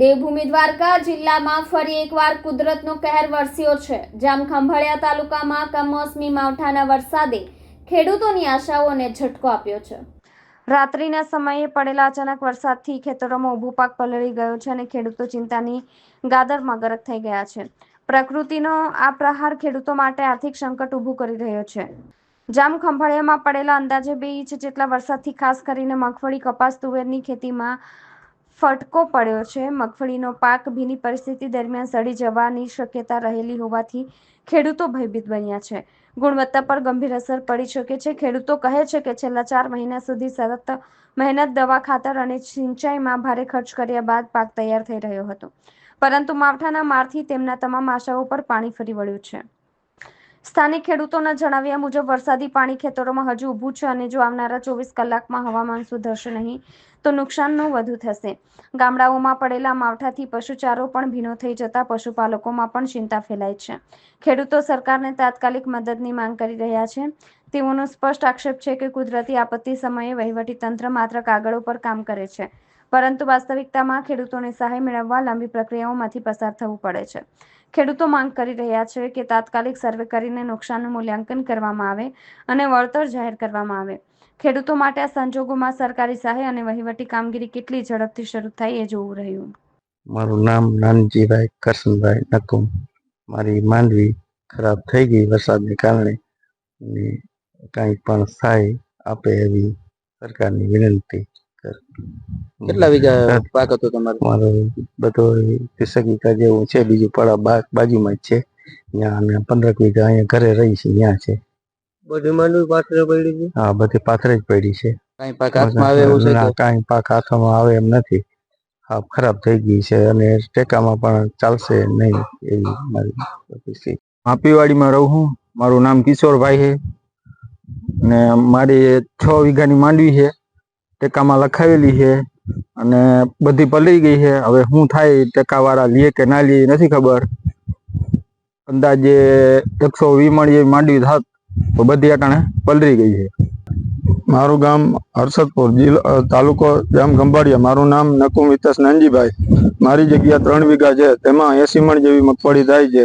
દેવભૂમિ દ્વારકા જિલ્લામાં ફરી એકવાર કુદરતનો કહેર વરસ્યો છે. જામ ખંભાળિયા તાલુકામાં કમોસમી માવઠાના વરસાદે ખેડૂતોની આશાઓને ઝટકો આપ્યો છે. રાત્રિના સમયે પડેલા અચાનક વરસાદથી ખેતરોમાં ઊભો પાક પલળી ગયો છે અને ખેડૂતો ચિંતાની ગાદરમાં ગરક થઈ ગયા છે. પ્રકૃતિનો આ પ્રહાર ખેડૂતો માટે આર્થિક સંકટ ઊભું કરી રહ્યો છે. જામ ખંભાળિયામાં પડેલા અંદાજે બે ઇંચ જેટલા વરસાદથી ખાસ કરીને મગફળી, કપાસ, તુવેરની ખેતીમાં ફટકો પડ્યો છે. મગફળીનો પાક ભીની પરિસ્થિતિ દરમિયાન સડી જવાની શક્યતા રહેલી હોવાથી ખેડૂતો ભયભીત બન્યા છે. ગુણવત્તા પર ગંભીર અસર પડી શકે છે. ખેડૂતો કહે છે કે છેલ્લા ચાર મહિના સુધી સતત મહેનત, દવા, ખાતર અને સિંચાઈમાં ભારે ખર્ચ કર્યા બાદ પાક તૈયાર થઈ રહ્યો હતો. પરંતુ માવઠાના મારથી તેમના તમામ આશાઓ પર પાણી ફરી વળ્યું છે. સ્થાનિક ખેડૂતોના જણાવ્યા મુજબ, વરસાદી પાણી ખેતરોમાં હજુ ઊભું છે અને જો આવનારા ચોવીસ કલાકમાં હવામાન સુધરશે નહીં, તો નુકસાનનું વધુ થશે. ગામડાઓમાં પડેલા માવઠાથી પશુચારો પણ ભીનો થઈ જતા પશુપાલકોમાં પણ ચિંતા ફેલાય છે. ખેડૂતો સરકારને તાત્કાલિક મદદની માંગ કરી રહ્યા છે. તેઓનો સ્પષ્ટ આક્ષેપ છે કે કુદરતી આપત્તિ સમયે વહીવટી તંત્ર માત્ર કાગળો પર કામ કરે છે. પરંતુ વાસ્તવિકતામાં ખેડૂતોને સહાય મેળવવા લાંબી પ્રક્રિયાઓમાંથી પસાર થવું પડે છે. ખેડૂતો માંગ કરી રહ્યા છે કે તાત્કાલિક સર્વે કરીને નુકસાનનું મૂલ્યાંકન કરવામાં આવે અને વળતર જાહેર કરવામાં આવે. ખેડૂતો માટે આ સંજોગોમાં સરકારી સહાય અને વહીવટી કામગીરી કેટલી ઝડપથી શરૂ થાય એ જોવું રહ્યું. મારું નામ નાનજીભાઈ કરશનભાઈ નકુમ. મારી માંડવી ખરાબ થઈ ગઈ વરસાદને કારણે અને કાંઈ પણ સહાય આપે એવી સરકારની વિનંતી. કેટલા વીઘા પાક હતો તમારો? મારો બધો વીઘા જેવું છે. બીજું પડા બાજુમાં જ છે. ત્યાં અમે પંદર વીઘા અહીંયા ઘરે રહી છે ત્યાં છે. બધી માંડવી પાથરે પડી છે? હા બધી પાથરે જ પડી છે. કઈ પાક હાથમાં આવે એવું છે કાંઈ પાક હાથમાં આવે એમ નથી. હા ખરાબ થઈ ગઈ છે અને ટેકામાં પણ ચાલશે નહીં એવી મારી માપીવાડીમાં રહું છું મારું નામ કિશોરભાઈ છે. ને મારી છ વીઘાની માંડવી છે. ટેકામાં લખાવેલી છે અને બધી પલળી ગઈ છે. હવે શું થાય ટેકાવાળા લે કે ના લે નથી ખબર. અંદાજે એકસો વી જેવી માંડવી થાત તો બધી અટાણે પલળી ગઈ છે. મારું ગામ હર્ષદપુર જિલ્લો તાલુકો જામ ગંભાડિયા મારું નામ નકુમ હિતેશ નાનજીભાઈ મારી જગ્યા ત્રણ વીઘા છે. તેમાં એસી મણ જેવી મગફળી થાય છે.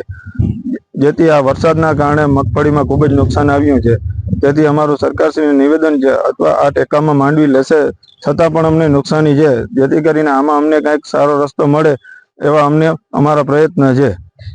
જેથી આ વરસાદના કારણે મગફળીમાં ખૂબ જ નુકસાન આવ્યું છે. તેથી અમારું સરકારશ્રીનું નિવેદન છે, અથવા આ ટેકામાં માંડવી લેશે, છતાં પણ અમને નુકસાની છે. જેથી કરીને આમાં અમને કંઈક સારો રસ્તો મળે એવા અમને અમારા પ્રયત્ન છે.